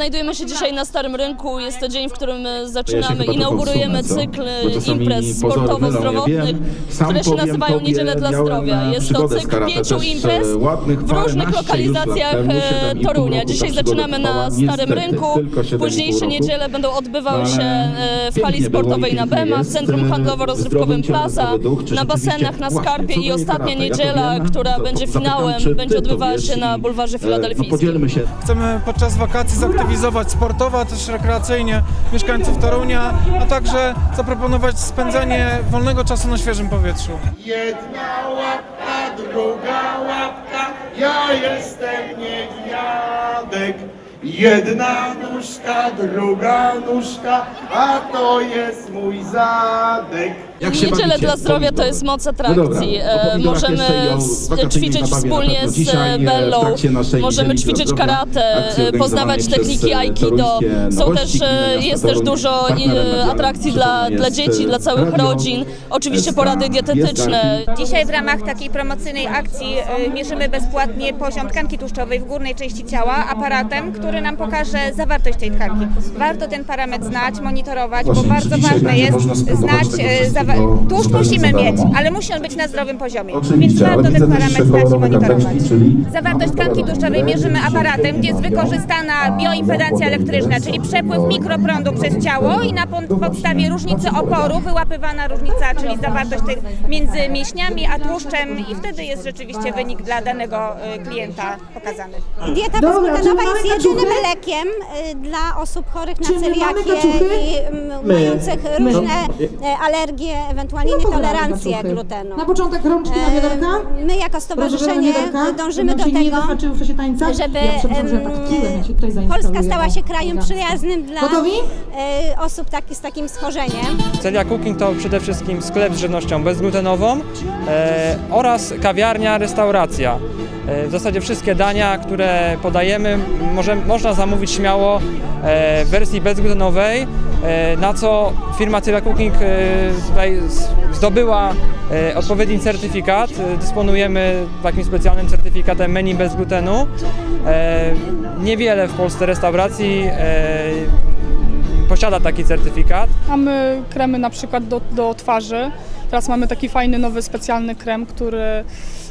Znajdujemy się dzisiaj na Starym Rynku. Jest to dzień, w którym Ja zaczynamy, chyba inaugurujemy cykl imprez sportowo-zdrowotnych, ja które się nazywają tobie, Niedziele dla Zdrowia. Jest to cykl pięciu e, imprez ładnych w różnych lokalizacjach Torunia. Dzisiaj zaczynamy na Starym Rynku. Późniejsze niedziele będą odbywały No, się e, w hali sportowej na Bema, w Centrum Handlowo-Rozrywkowym Plaza, na basenach na Skarpie i ostatnia? Ja niedziela, która będzie finałem, będzie odbywała się na bulwarze e, No filadelfijskim. Chcemy podczas wakacji zaktywizować sportowo, a też rekreacyjnie mieszkańców Torunia, a także zaproponować spędzanie wolnego czasu na świeżym powietrzu. Jedna łapka, druga łapka, ja jestem niedźwiadek. Jedna nóżka, druga nóżka, a to jest mój zadek. Jak się Niedziele bawicie? dla zdrowia to jest moc No atrakcji. dobra, E, o pomidorach Możemy jeszcze i o s- wakacyjnej ćwiczyć zabawie na wspólnie pewno. z e, e, w Bellą, trakcie naszej możemy ćwiczyć Zdrowia, karate, akcji e, poznawać techniki e, aikido. toruńskie Są nowości też, e, gminy miasta jest też Toruń. dużo Partnerem e, medialnym atrakcji dla, dla jest, dzieci, e, dla całych radio, rodzin. Oczywiście SK, porady dietetyczne. Dzisiaj w ramach takiej promocyjnej akcji y, mierzymy bezpłatnie poziom tkanki tłuszczowej w górnej części ciała aparatem, który nam pokaże zawartość tej tkanki. Warto ten parametr znać, monitorować, bo Właśnie, bardzo dzisiaj ważne będzie jest można spróbować znać tego y, wszystkiego zawa- tłuszcz zupełnie musimy mieć, ale musi on być na zdrowym poziomie, więc Oczywiście, warto ale ten widzę też parametr znać i monitorować. czyli Zawartość tkanki tłuszczowej mierzymy aparatem, gdzie jest wykorzystana bioimpedancja elektryczna, czyli przepływ mikroprądu przez ciało i na po- podstawie różnicy oporu wyłapywana różnica, czyli zawartość tej między mięśniami a tłuszczem i wtedy jest rzeczywiście wynik dla danego y, klienta pokazany. Dieta Dobra, bezglutenowa czy jest jedynym kaczuchy? lekiem y, dla osób chorych na Czy my mamy celiakię kaczuchy? i mm, mających różne e, alergie, ewentualnie No kaczuchy. glutenu. Na początek rączki na wiaderka. My jako stowarzyszenie dążymy do tego, żeby tak Polska stała się krajem przyjaznym dla Gotowi? e, osób taki, z takim schorzeniem. Celia Cooking to przede wszystkim sklep z żywnością bezglutenową e, oraz kawiarnia, restauracja. E, w zasadzie wszystkie dania, które podajemy, może, można zamówić śmiało e, w wersji bezglutenowej, e, na co firma Celia Cooking tutaj zdobyła odpowiedni certyfikat. Dysponujemy takim specjalnym certyfikatem menu bez glutenu. Niewiele w Polsce restauracji posiada taki certyfikat. Mamy kremy na przykład do, do twarzy. Teraz mamy taki fajny, nowy, specjalny krem, który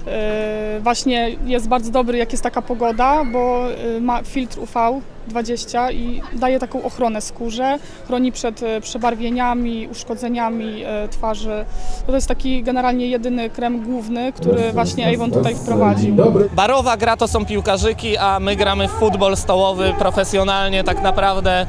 e, właśnie jest bardzo dobry, jak jest taka pogoda, bo e, ma filtr UV20 i daje taką ochronę skórze, chroni przed e, przebarwieniami, uszkodzeniami e, twarzy. To jest taki generalnie jedyny krem główny, który właśnie Avon tutaj wprowadził. Barowa gra to są piłkarzyki, a my gramy w futbol stołowy profesjonalnie tak naprawdę.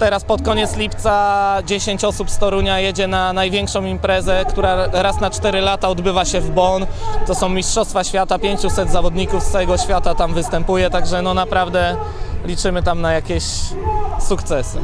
Teraz pod koniec lipca 10 osób z Torunia jedzie na największą imprezę, która raz na 4 lata odbywa się w Bonn. To są Mistrzostwa Świata, 500 zawodników z całego świata tam występuje, także no naprawdę liczymy tam na jakieś sukcesy.